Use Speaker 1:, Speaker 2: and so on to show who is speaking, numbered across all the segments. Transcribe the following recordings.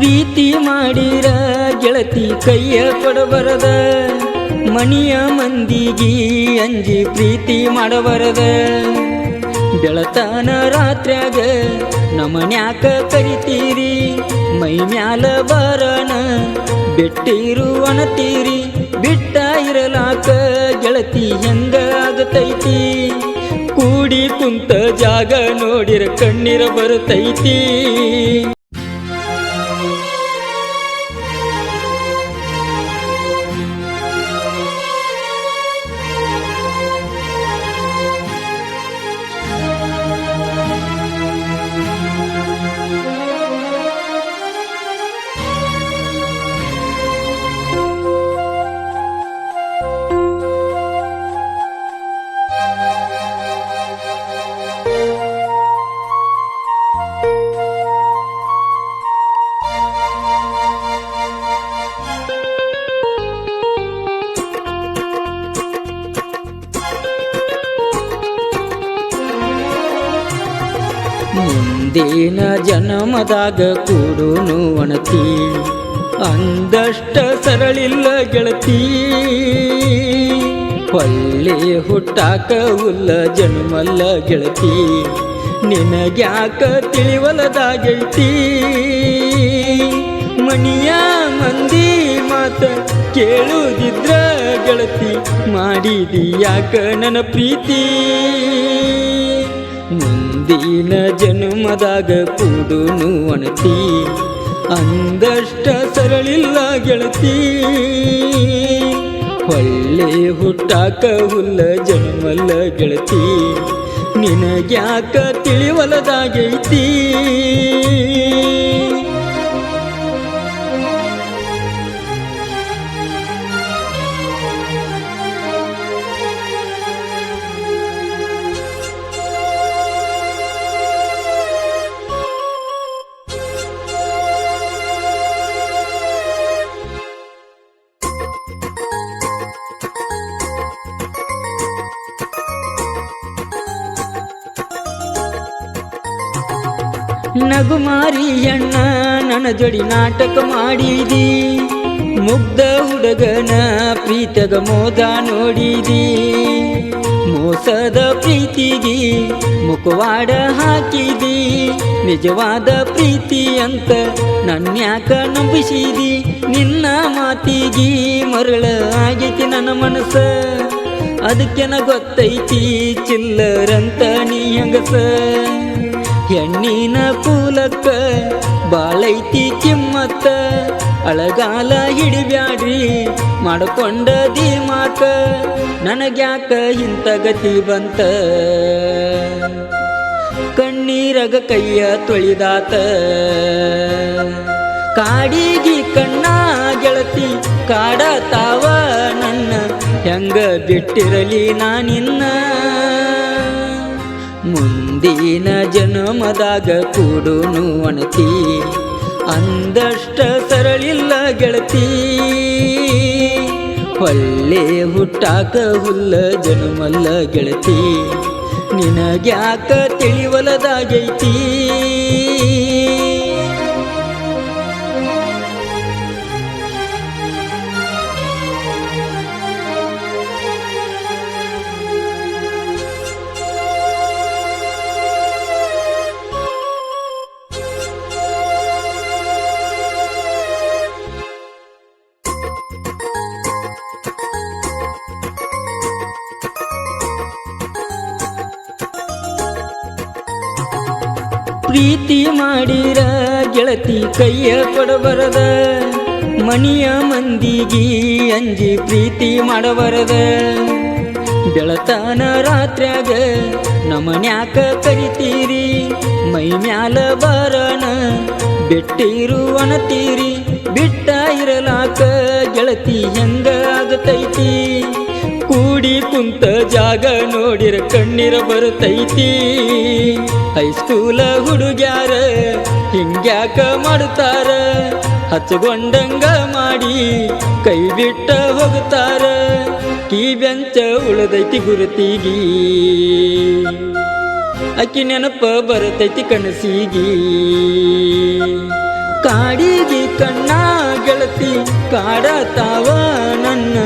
Speaker 1: ಪ್ರೀತಿ ಮಾಡಿರ ಗೆಳತಿ ಕೈಯ ಕೊಡಬರದ, ಮಣಿಯ ಮಂದಿಗಿ ಅಂಜಿ ಪ್ರೀತಿ ಮಾಡಬರದ. ಬೆಳತನ ರಾತ್ರ್ಯಾಗ ನಮನ್ಯಾಕ ಕರಿತೀರಿ, ಮೈ ಮ್ಯಾಲ ಬರಣ ಬೆಟ್ಟಿರು ಅಣತೀರಿ ಬಿಟ್ಟ ಇರಲಾಕ ಗೆಳತಿ ಹೆಂಗ ಆಗತೈತಿ. ಕೂಡಿ ಕುಂತ ಜಾಗ ನೋಡಿರ ಕಣ್ಣೀರ ಬರುತ್ತೈತಿ ಮುಂದಿನ ಜನ್ಮದಾಗ ಕೂಡುನು ಒಣತಿ. ಅಂದಷ್ಟ ಸರಳಿಲ್ಲ ಗೆಳತಿ. ಹೊಳ್ಳಿ ಹುಟ್ಟಾಕ ಉಲ್ಲ ಜನ್ಮಲ್ಲ ಗೆಳತಿ. ನಿನಗ್ಯಾಕ ತಿಳಿವಲದಾಗೈತಿ. ಮನಿಯ ಮಂದಿ ಮಾತ ಕೇಳುದಿದ್ರ ಗೆಳತಿ. ಮಾಡಿದಿ ಯಾಕ ನನ್ನ ಪ್ರೀತಿ. ಮುಂದಿನ ಜನ್ಮದಾಗ ಕೂಡುನು ಅಣತಿ ಅಂದಷ್ಟ ಸರಳಿಲ್ಲ ಗೆಳತಿ. ಒಳ್ಳೆ ಹುಟ್ಟಾಕ ಹುಲ್ಲ ಜನ್ಮಲ್ಲ ಗೆಳತಿ ನಿನಗ್ಯಾಕ ತಿಳಿವಲದಾಗೈತಿ. ನಗುಮಾರಿ ಅಣ್ಣ, ನನ್ನ ಜೋಡಿ ನಾಟಕ ಮಾಡಿದಿ. ಮುಗ್ಧ ಹುಡುಗನ ಪ್ರೀತಗ ಮೋದ ನೋಡಿದಿ. ಮೋಸದ ಪ್ರೀತಿಗೆ ಮುಖವಾಡ ಹಾಕಿದಿ. ನಿಜವಾದ ಪ್ರೀತಿ ಅಂತ ನನ್ಯಾಕ ನಂಬಿಸಿದಿ. ನಿನ್ನ ಮಾತಿಗೆ ಮರಳ ಆಗೈತಿ ನನ್ನ ಮನಸ್ಸ. ಅದಕ್ಕೆನ ಗೊತ್ತೈತಿ ಚಿಲ್ಲರಂತ ನೀ ಹೆಂಗಸ. ಹೆಣ್ಣಿನ ಕೂಲಕ್ಕ ಬಾಳೈತಿ ಕಿಮ್ಮತ್ತ, ಅಳಗಾಲ ಹಿಡಿಬ್ಯಾಡ್ರಿ ಮಾಡ್ಕೊಂಡ ಮಾತ, ನನಗ್ಯಾಕ ಇಂಥ ಗತಿ ಬಂತ? ಕಣ್ಣೀರಗ ಕೈಯ ತೊಳಿದಾತ, ಕಾಡಿಗಿ ಕಣ್ಣ ಗೆಳತಿ, ಕಾಡತಾವ ನನ್ನ, ಹೆಂಗ ಬಿಟ್ಟಿರಲಿ ನಾನಿನ್ನ ಮುಂದಿನ ಜನ್ಮದಾಗ ಕೂಡುನು ಅಣತಿ. ಅಂದಷ್ಟ ಸರಳಿಲ್ಲ ಗೆಳತಿ. ಒಳ್ಳೆ ಹುಟ್ಟಾಕ ಹುಲ್ಲ ಜನ್ಮಲ್ಲ ಗೆಳತಿ. ನಿನಗ್ಯಾಕ ತಿಳಿವಲದಾಗೈತಿ. ಪ್ರೀತಿ ಮಾಡಿರ ಗೆಳತಿ ಕೈಯ ಕೊಡಬರದ, ಮನಿಯ ಮಂದಿಗಿ ಅಂಜಿ ಪ್ರೀತಿ ಮಾಡಬರದ. ಬೆಳತನ ರಾತ್ರ್ಯಾಗ ನಮನ್ಯಾಕ ಕರಿತೀರಿ, ಮೈ ಮ್ಯಾಲ ಬರಣ ಬೆಟ್ಟಿರು ಅಣತೀರಿ ಬಿಟ್ಟ ಇರಲಾಕ ಗೆಳತಿ ಹೆಂಗ ಆಗತೈತಿ? ಕೂಡಿ ಕುಂತ ಜಾಗ ನೋಡಿರ ಕಣ್ಣಿರ ಬರುತ್ತೈತಿ ಹೈಸ್ಕೂಲ ಹುಡುಗ್ಯಾರ ಹಿಂಗ್ಯಾಕ ಮಾಡುತ್ತಾರ? ಹಚ್ಚಗೊಂಡಂಗ ಮಾಡಿ ಕೈ ಬಿಟ್ಟ ಹೋಗುತ್ತಾರ? Key bench ಉಳದೈತಿ ಗುರುತಿಗಿ. ಅಕ್ಕಿ ನೆನಪ ಬರುತ್ತೈತಿ ಕನಸಿಗಿ. ಕಾಡಿಗೆ ಕಣ್ಣ ಗೆಳತಿ ಕಾಡತಾವ ನನ್ನ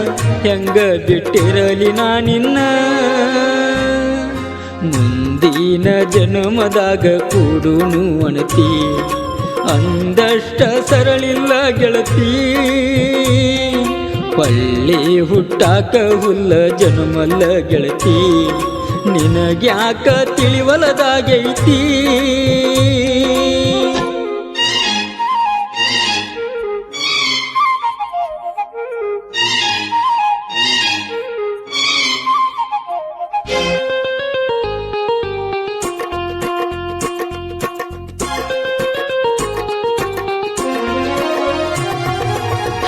Speaker 1: ಹೆಂಗ ಬಿಟ್ಟಿರಲಿ ನಾನಿನ್ನ ಮುಂದಿನ ಜನ್ಮದಾಗ ಕೂಡುನು ಅಣತಿ, ಅಂದಷ್ಟ ಸರಳಿಲ್ಲ ಗೆಳತಿ. ಪಳ್ಳಿ ಹುಟ್ಟಾಕ ಹುಲ್ಲ ಜನ್ಮಲ್ಲ ಗೆಳತಿ, ನಿನಗ್ಯಾಕ ತಿಳಿವಲದಾಗೈತಿ.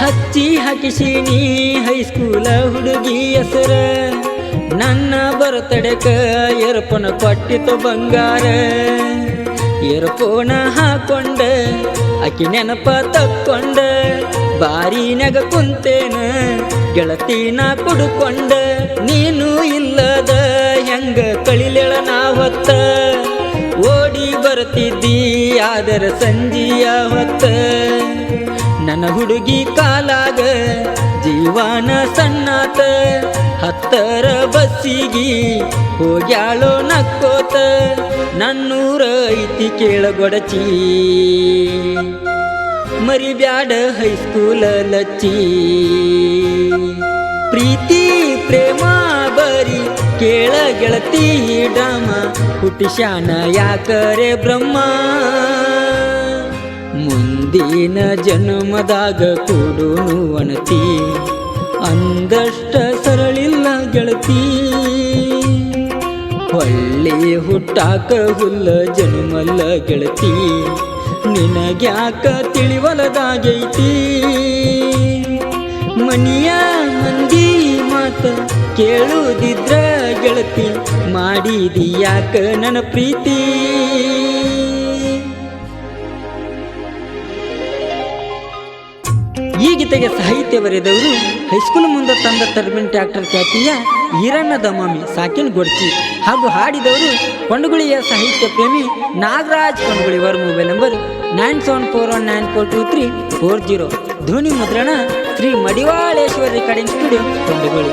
Speaker 1: ಹಚ್ಚಿ ನೀ ಹೈಸ್ಕೂಲ ಹುಡುಗಿ ಹೆಸರ. ನನ್ನ ಬರ್ತಡೆಕ ಎರಪನ ಕೊಟ್ಟಿತು ಬಂಗಾರ. ಎರಪೋನ ಹಾಕೊಂಡ ಅಕ್ಕಿ ನೆನಪ ತಕ್ಕೊಂಡ. ಬಾರಿನಾಗ ಕುಂತೇನ, ಗೆಳತಿನ ಕುಡ್ಕೊಂಡ. ನೀನು ಇಲ್ಲದ ಹೆಂಗ ಕಳಿಲೆಳ ನಾ ಹೊತ್ತ ಓಡಿ ಬರ್ತಿದ್ದಿ, ಆದರ ಸಂಜಿಯ ಹೊತ್ತ. ನನ್ನ ಹುಡುಗಿ ಕಾಲಾಗ, ಜೀವನ ಸಣ್ಣಾತ, ಹತ್ತರ ಬಸ್ಸಿಗಿ ಹೋಗ್ಯಾಳೋ ನಕ್ಕೋತ, ನನ್ನೂರ ಐತಿ ಕೇಳಗೊಡಚಿ. ಮರಿಬ್ಯಾಡ ಹೈಸ್ಕೂಲ ಲಚ್ಚಿ. ಪ್ರೀತಿ, ಪ್ರೇಮ, ಬರಿ ಕೇಳ ಗೆಳತಿ ಡಾಮ ಹುಟ್ಟಿಶಾನ ಯಾಕರೆ ಬ್ರಹ್ಮ? ಮುಂದಿನ ಜನ್ಮದಾಗ ಕೊಡು ಅಣತಿ. ಅಂದಷ್ಟ ಸರಳಿಲ್ಲ ಗೆಳತಿ. ಹೊಳ್ಳಿ ಹುಟ್ಟಾಕ ಹುಲ್ಲ ಜನ್ಮಲ್ಲ ಗೆಳತಿ. ನಿನಗ್ಯಾಕ ತಿಳಿವಲದಾಗೈತಿ. ಮನಿಯ ಮಂದಿ ಮಾತ ಕೇಳುದಿದ್ರ ಗೆಳತಿ. ಮಾಡಿದಿ ಯಾಕ ನನ್ನ ಪ್ರೀತಿ. ಗೀತೆಗೆ ಸಾಹಿತ್ಯ ಬರೆದವರು ಹೈಸ್ಕೂಲ್ ಮುಂದೆ ತಂದ ಟರ್ಬಿನ್ ಟ್ಯಾಕ್ಟರ್ ಖ್ಯಾತಿಯ ಈರಣ್ಣ ದಮಾಮಿ, ಸಾಕಿನ್ ಗೊಡ್ಚಿ ಹಾಗೂ ಹಾಡಿದವರು ಕೊಂಡಗುಳಿಯ ಸಾಹಿತ್ಯ ಪ್ರೇಮಿ ನಾಗರಾಜ್ ಕೊಂಡಗುಳಿ. ಅವರ mobile number nine seven four one nine four two three four zero. ಧ್ವನಿ ಮುದ್ರಣ ಶ್ರೀ ಮಡಿವಾಳೇಶ್ವರ ರೆಕಾರ್ಡಿಂಗ್ ಸ್ಟುಡಿಯೋ, ಕೊಂಡಗುಳಿ.